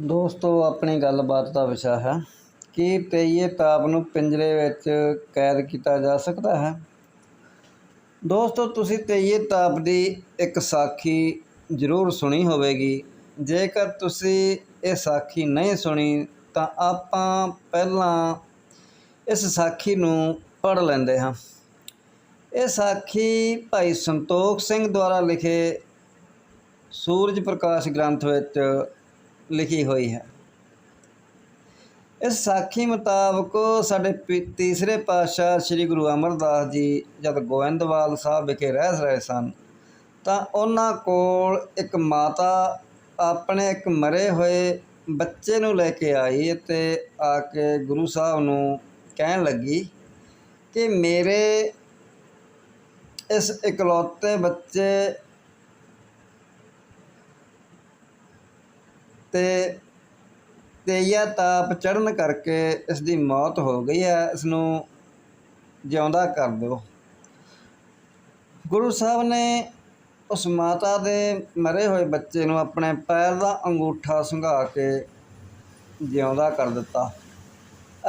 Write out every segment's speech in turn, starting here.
ਦੋਸਤੋ, ਆਪਣੀ ਗੱਲਬਾਤ ਦਾ ਵਿਸ਼ਾ ਹੈ ਕੀ ਤੇਈਏ ਤਾਪ ਨੂੰ ਪਿੰਜਰੇ ਵਿੱਚ ਕੈਦ ਕੀਤਾ ਜਾ ਸਕਦਾ ਹੈ। ਦੋਸਤੋ, ਤੁਸੀਂ ਤੇਈਏ ਤਾਪ ਦੀ ਇੱਕ ਸਾਖੀ ਜ਼ਰੂਰ ਸੁਣੀ ਹੋਵੇਗੀ। ਜੇਕਰ ਤੁਸੀਂ ਇਹ ਸਾਖੀ ਨਹੀਂ ਸੁਣੀ, ਤਾਂ ਆਪਾਂ ਪਹਿਲਾਂ ਇਸ ਸਾਖੀ ਨੂੰ ਪੜ੍ਹ ਲੈਂਦੇ ਹਾਂ। ਇਹ ਸਾਖੀ ਭਾਈ ਸੰਤੋਖ ਸਿੰਘ ਦੁਆਰਾ ਲਿਖੇ ਸੂਰਜ ਪ੍ਰਕਾਸ਼ ਗ੍ਰੰਥ ਵਿੱਚ ਲਿਖੀ ਹੋਈ ਹੈ। ਇਸ ਸਾਖੀ ਮੁਤਾਬਕ ਸਾਡੇ ਪੀ- ਤੀਸਰੇ ਪਾਤਸ਼ਾਹ ਸ੍ਰੀ ਗੁਰੂ ਅਮਰਦਾਸ ਜੀ ਜਦ ਗੋਇੰਦਵਾਲ ਸਾਹਿਬ ਵਿਖੇ ਰਹਿ ਰਹੇ ਸਨ, ਤਾਂ ਉਹਨਾਂ ਕੋਲ ਇੱਕ ਮਾਤਾ ਆਪਣੇ ਇੱਕ ਮਰੇ ਹੋਏ ਬੱਚੇ ਨੂੰ ਲੈ ਕੇ ਆਈ ਅਤੇ ਆ ਕੇ ਗੁਰੂ ਸਾਹਿਬ ਨੂੰ ਕਹਿਣ ਲੱਗੀ ਕਿ ਮੇਰੇ ਇਸ ਇਕਲੌਤੇ ਬੱਚੇ ਤੇ ਤੇਈਆ ਤਾਪ ਚੜਨ ਕਰਕੇ ਇਸ ਦੀ ਮੌਤ ਹੋ ਗਈ ਹੈ। ਇਸ ਨੂੰ ਜਿਉਂਦਾ ਕਰ ਦਿਓ। ਗੁਰੂ ਸਾਹਿਬ ਨੇ ਉਸ ਮਾਤਾ ਦੇ ਮਰੇ ਹੋਏ ਬੱਚੇ ਨੂੰ ਆਪਣੇ ਪੈਰ ਦਾ ਅੰਗੂਠਾ ਸੰਘਾ ਕੇ ਜਿਉਂਦਾ ਕਰ ਦਿੱਤਾ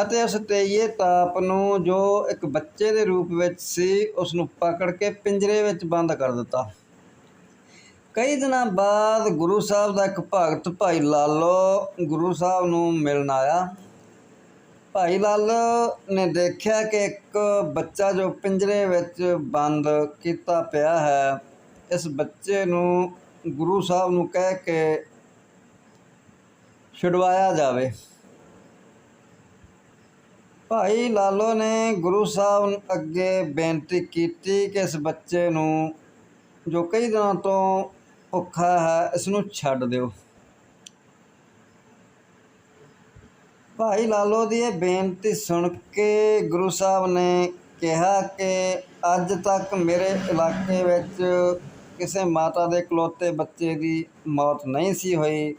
ਅਤੇ ਉਸ ਤੇਈਏ ਤਾਪ ਨੂੰ ਜੋ ਇੱਕ ਬੱਚੇ ਦੇ ਰੂਪ ਵਿੱਚ ਸੀ ਉਸ ਨੂੰ ਪਕੜ ਕੇ ਪਿੰਜਰੇ ਵਿੱਚ ਬੰਦ ਕਰ ਦਿੱਤਾ। ਕਈ ਦਿਨਾਂ ਬਾਅਦ ਗੁਰੂ ਸਾਹਿਬ ਦਾ ਇੱਕ ਭਗਤ ਭਾਈ ਲਾਲੋ ਗੁਰੂ ਸਾਹਿਬ ਨੂੰ ਮਿਲਣ ਆਇਆ। ਭਾਈ ਲਾਲੋ ਨੇ ਦੇਖਿਆ ਕਿ ਇੱਕ ਬੱਚਾ ਜੋ ਪਿੰਜਰੇ ਵਿੱਚ ਬੰਦ ਕੀਤਾ ਪਿਆ ਹੈ, ਇਸ ਬੱਚੇ ਨੂੰ ਗੁਰੂ ਸਾਹਿਬ ਨੂੰ ਕਹਿ ਕੇ ਛੁਡਵਾਇਆ ਜਾਵੇ। ਭਾਈ ਲਾਲੋ ਨੇ ਗੁਰੂ ਸਾਹਿਬ ਅੱਗੇ ਬੇਨਤੀ ਕੀਤੀ ਕਿ ਇਸ ਬੱਚੇ ਨੂੰ ਜੋ ਕਈ ਦਿਨਾਂ ਤੋਂ ਭੁੱਖਾ ਹੈ ਇਸ ਨੂੰ ਛੱਡ ਦਿਓ। ਭਾਈ ਲਾਲੋ ਦੀ ਇਹ ਬੇਨਤੀ ਸੁਣ ਕੇ ਗੁਰੂ ਸਾਹਿਬ ਨੇ ਕਿਹਾ ਕਿ ਅੱਜ ਤੱਕ ਮੇਰੇ ਇਲਾਕੇ ਵਿੱਚ ਕਿਸੇ ਮਾਤਾ ਦੇ ਇਕਲੌਤੇ ਬੱਚੇ ਦੀ ਮੌਤ ਨਹੀਂ ਸੀ ਹੋਈ।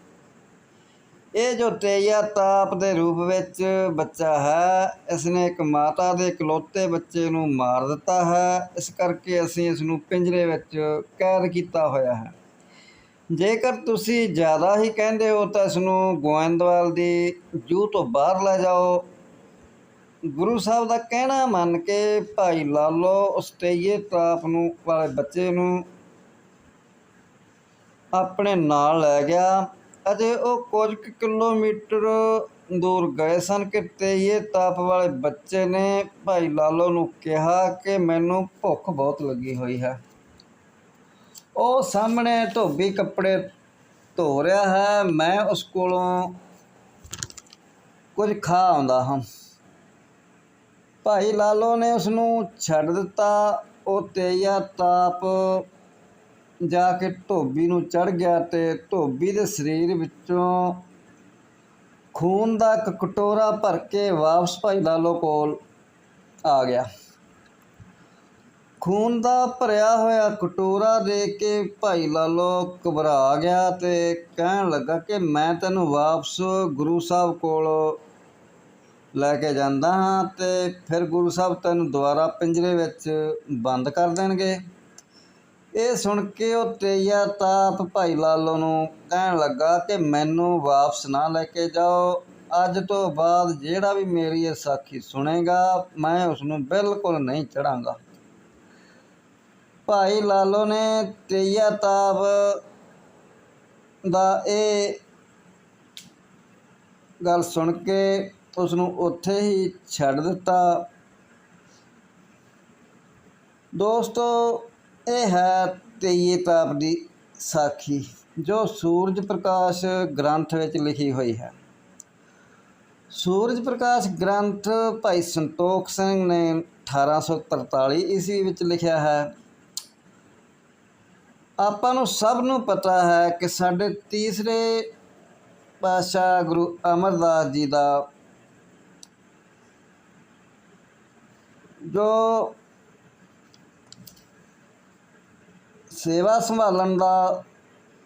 ਇਹ ਜੋ ਤੇਈਆ ਤਾਪ ਦੇ ਰੂਪ ਵਿੱਚ ਬੱਚਾ ਹੈ ਇਸ ਨੇ ਇੱਕ ਮਾਤਾ ਦੇ ਇਕਲੌਤੇ ਬੱਚੇ ਨੂੰ ਮਾਰ ਦਿੱਤਾ ਹੈ। ਇਸ ਕਰਕੇ ਅਸੀਂ ਇਸ ਨੂੰ ਪਿੰਜਰੇ ਵਿੱਚ ਕੈਦ ਕੀਤਾ ਹੋਇਆ ਹੈ। ਜੇਕਰ ਤੁਸੀਂ ਜ਼ਿਆਦਾ ਹੀ ਕਹਿੰਦੇ ਹੋ ਤਾਂ ਇਸ ਨੂੰ ਗੋਇੰਦਵਾਲ ਦੀ ਜੂ ਤੋਂ ਬਾਹਰ ਲੈ ਜਾਓ। ਗੁਰੂ ਸਾਹਿਬ ਦਾ ਕਹਿਣਾ ਮੰਨ ਕੇ ਭਾਈ ਲਾਲੋ ਉਸ ਤੇਈਏ ਤਾਪ ਨੂੰ, ਵਾਲੇ ਬੱਚੇ ਨੂੰ ਆਪਣੇ ਨਾਲ ਲੈ ਗਿਆ। ਅਤੇ ਉਹ ਕੁਝ ਕੁ ਕਿਲੋਮੀਟਰ ਦੂਰ ਗਏ ਸਨ ਕਿ ਤੇਈਏ ਤਾਪ ਵਾਲੇ ਬੱਚੇ ਨੇ ਭਾਈ ਲਾਲੋ ਨੂੰ ਕਿਹਾ ਕਿ ਮੈਨੂੰ ਭੁੱਖ ਬਹੁਤ ਲੱਗੀ ਹੋਈ ਹੈ। ਉਹ ਸਾਹਮਣੇ ਧੋਬੀ ਕੱਪੜੇ ਧੋ ਰਿਹਾ ਹੈ। ਮੈਂ ਉਸ ਕੋਲੋਂ ਕੁਝ ਖਾ ਆਉਂਦਾ ਹਾਂ। ਭਾਈ ਲਾਲੋ ਨੇ ਉਸ ਨੂੰ ਛੱਡ ਦਿੱਤਾ। ਉਹ ਤੇਈਆ ਤਾਪ ਜਾ ਕੇ ਧੋਬੀ ਨੂੰ ਚੜ ਗਿਆ ਤੇ ਧੋਬੀ ਦੇ ਸਰੀਰ ਵਿੱਚੋਂ ਖੂਨ ਦਾ ਇੱਕ ਕਟੋਰਾ ਭਰ ਕੇ ਵਾਪਸ ਭਾਈ ਲਾਲੋ ਕੋਲ ਆ ਗਿਆ। ਖੂਨ ਦਾ ਭਰਿਆ ਹੋਇਆ ਕਟੋਰਾ ਦੇ ਕੇ ਭਾਈ ਲਾਲੋ ਘਬਰਾ ਗਿਆ ਤੇ ਕਹਿਣ ਲੱਗਾ ਕਿ ਮੈਂ ਤੈਨੂੰ ਵਾਪਸ ਗੁਰੂ ਸਾਹਿਬ ਕੋਲ ਲੈ ਕੇ ਜਾਂਦਾ ਹਾਂ ਤੇ ਫਿਰ ਗੁਰੂ ਸਾਹਿਬ ਤੈਨੂੰ ਦੁਬਾਰਾ ਪਿੰਜਰੇ ਵਿੱਚ ਬੰਦ ਕਰ ਦੇਣਗੇ। ਇਹ ਸੁਣ ਕੇ ਉਹ ਤੇਈਆ ਤਾਪ ਭਾਈ ਲਾਲੋ ਨੂੰ ਕਹਿਣ ਲੱਗਾ ਕਿ ਮੈਨੂੰ ਵਾਪਸ ਨਾ ਲੈ ਕੇ ਜਾਓ। ਅੱਜ ਤੋਂ ਬਾਅਦ ਜਿਹੜਾ ਵੀ ਮੇਰੀ ਇਹ ਸਾਖੀ ਸੁਣੇਗਾ, ਮੈਂ ਉਸ ਨੂੰ ਬਿਲਕੁਲ ਨਹੀਂ ਚੜਾਂਗਾ ਭਾਈ ਲਾਲੋ ਨੇ ਤੇਈਆ ਤਾਪ ਦਾ ਇਹ ਗੱਲ ਸੁਣ ਕੇ ਉਸ ਨੂੰ ਉੱਥੇ ਹੀ ਛੱਡ ਦਿੱਤਾ। ਦੋਸਤੋ, ਇਹ ਹੈ ਤੇਈਏ ਤਾਪ ਦੀ ਸਾਖੀ, ਜੋ ਸੂਰਜ ਪ੍ਰਕਾਸ਼ ਗ੍ਰੰਥ ਵਿੱਚ ਲਿਖੀ ਹੋਈ ਹੈ। ਸੂਰਜ ਪ੍ਰਕਾਸ਼ ਗ੍ਰੰਥ ਭਾਈ ਸੰਤੋਖ ਸਿੰਘ ਨੇ 1843 ਈਸਵੀ ਵਿੱਚ ਲਿਖਿਆ ਹੈ। ਆਪਾਂ ਨੂੰ ਸਭ ਨੂੰ ਪਤਾ ਹੈ ਕਿ ਸਾਡੇ ਤੀਸਰੇ ਪਾਤਸ਼ਾਹ ਗੁਰੂ ਅਮਰਦਾਸ ਜੀ ਦਾ ਜੋ ਸੇਵਾ ਸੰਭਾਲਣ ਦਾ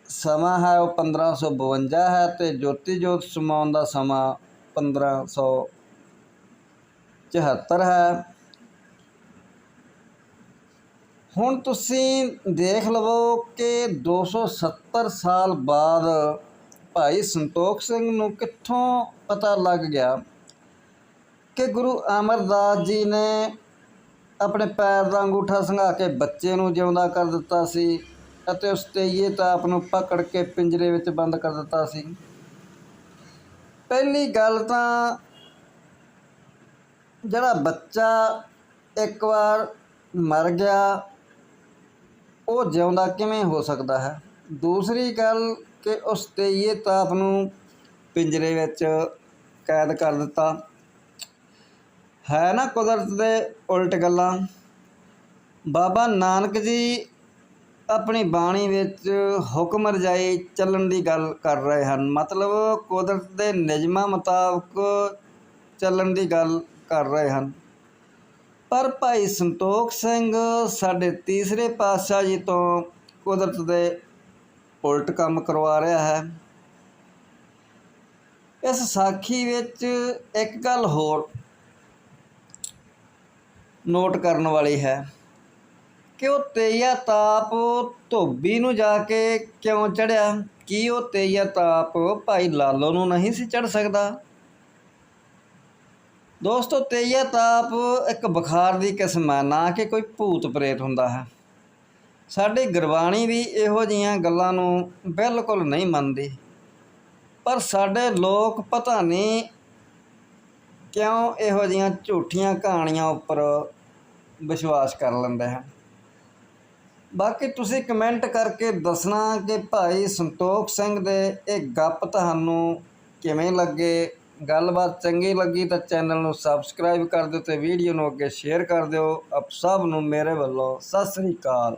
ਸਮਾਂ ਹੈ ਉਹ 1552 ਹੈ ਤੇ ਜੋਤੀ ਜੋਤ ਸਮਾਉਣ ਦਾ ਸਮਾਂ 1574 ਹੈ। ਹੁਣ ਤੁਸੀਂ ਦੇਖ ਲਵੋ ਕਿ 270 ਸਾਲ ਬਾਅਦ ਭਾਈ ਸੰਤੋਖ ਸਿੰਘ ਨੂੰ ਕਿੱਥੋਂ ਪਤਾ ਲੱਗ ਗਿਆ ਕਿ ਗੁਰੂ ਅਮਰਦਾਸ ਜੀ ਨੇ ਆਪਣੇ ਪੈਰ ਦਾ ਅੰਗੂਠਾ ਸੰਘਾ ਕੇ ਬੱਚੇ ਨੂੰ ਜਿਉਂਦਾ ਕਰ ਦਿੱਤਾ ਸੀ ਅਤੇ ਉਸ 'ਤੇ ਤੇਈਏ ਤਾਪ ਨੂੰ ਪਕੜ ਕੇ ਪਿੰਜਰੇ ਵਿੱਚ ਬੰਦ ਕਰ ਦਿੱਤਾ ਸੀ। ਪਹਿਲੀ ਗੱਲ ਤਾਂ ਜਿਹੜਾ ਬੱਚਾ ਇੱਕ ਵਾਰ ਮਰ ਗਿਆ ਉਹ ਜਿਉਂਦਾ ਕਿਵੇਂ ਹੋ ਸਕਦਾ ਹੈ? ਦੂਸਰੀ ਗੱਲ ਕਿ ਉਸ ਤੇਈਏ ਤਾਪ ਨੂੰ ਪਿੰਜਰੇ ਵਿੱਚ ਕੈਦ ਕਰ ਦਿੱਤਾ। ਹੈ ਨਾ ਕੁਦਰਤ ਦੇ ਉਲਟ ਗੱਲਾਂ? ਬਾਬਾ ਨਾਨਕ ਜੀ ਆਪਣੀ ਬਾਣੀ ਵਿੱਚ ਹੁਕਮ ਰਜਾਈ ਚੱਲਣ ਦੀ ਗੱਲ ਕਰ ਰਹੇ ਹਨ। ਮਤਲਬ ਕੁਦਰਤ ਦੇ ਨਿਯਮਾਂ ਮੁਤਾਬਕ ਚੱਲਣ ਦੀ ਗੱਲ ਕਰ ਰਹੇ ਹਨ। ਪਰ ਭਾਈ ਸੰਤੋਖ ਸਿੰਘ ਸਾਡੇ ਤੀਸਰੇ ਪਾਤਸ਼ਾਹ ਜੀ ਤੋਂ ਕੁਦਰਤ ਦੇ ਉਲਟ ਕੰਮ ਕਰਵਾ ਰਿਹਾ ਹੈ। ਇਸ ਸਾਖੀ ਵਿੱਚ ਇੱਕ ਗੱਲ ਹੋਰ ਨੋਟ ਕਰਨ ਵਾਲੀ ਹੈ ਕਿ ਉਹ ਤੇਈਆ ਤਾਪ ਧੋਬੀ ਨੂੰ ਜਾ ਕੇ ਕਿਉਂ ਚੜਿਆ ਕੀ ਉਹ ਤੇਈਆ ਤਾਪ ਭਾਈ ਲਾਲੋ ਨੂੰ ਨਹੀਂ ਸੀ ਚੜ ਸਕਦਾ? ਦੋਸਤੋ, ਤੇਈਆ ਤਾਪ ਇੱਕ ਬੁਖਾਰ ਦੀ ਕਿਸਮ ਹੈ ਨਾ ਕਿ ਕੋਈ ਭੂਤ ਪ੍ਰੇਤ ਹੁੰਦਾ ਹੈ। ਸਾਡੀ ਗੁਰਬਾਣੀ ਵੀ ਇਹੋ ਜੀਆਂ ਗੱਲਾਂ ਨੂੰ ਬਿਲਕੁਲ ਨਹੀਂ ਮੰਨਦੀ। ਪਰ ਸਾਡੇ ਲੋਕ ਪਤਾ ਨਹੀਂ ਕਿਉਂ ਇਹੋ ਜੀਆਂ ਝੂਠੀਆਂ ਕਹਾਣੀਆਂ ਉੱਪਰ ਵਿਸ਼ਵਾਸ ਕਰ ਲੈਂਦੇ ਹਨ। ਬਾਕੀ ਤੁਸੀਂ ਕਮੈਂਟ ਕਰਕੇ ਦੱਸਣਾ ਕਿ ਭਾਈ ਸੰਤੋਖ ਸਿੰਘ ਦੇ ਇਹ ਗੱਪ ਤੁਹਾਨੂੰ ਕਿਵੇਂ ਲੱਗੇ ਗੱਲਬਾਤ ਚੰਗੀ ਲੱਗੀ ਤਾਂ ਚੈਨਲ ਨੂੰ ਸਬਸਕ੍ਰਾਈਬ ਕਰ ਦਿਓ ਤੇ ਵੀਡੀਓ ਨੂੰ ਅੱਗੇ ਸ਼ੇਅਰ ਕਰ ਦਿਓ। ਆਪ ਸਭ ਨੂੰ ਮੇਰੇ ਵੱਲੋਂ ਸਤਿ ਸ੍ਰੀ ਅਕਾਲ।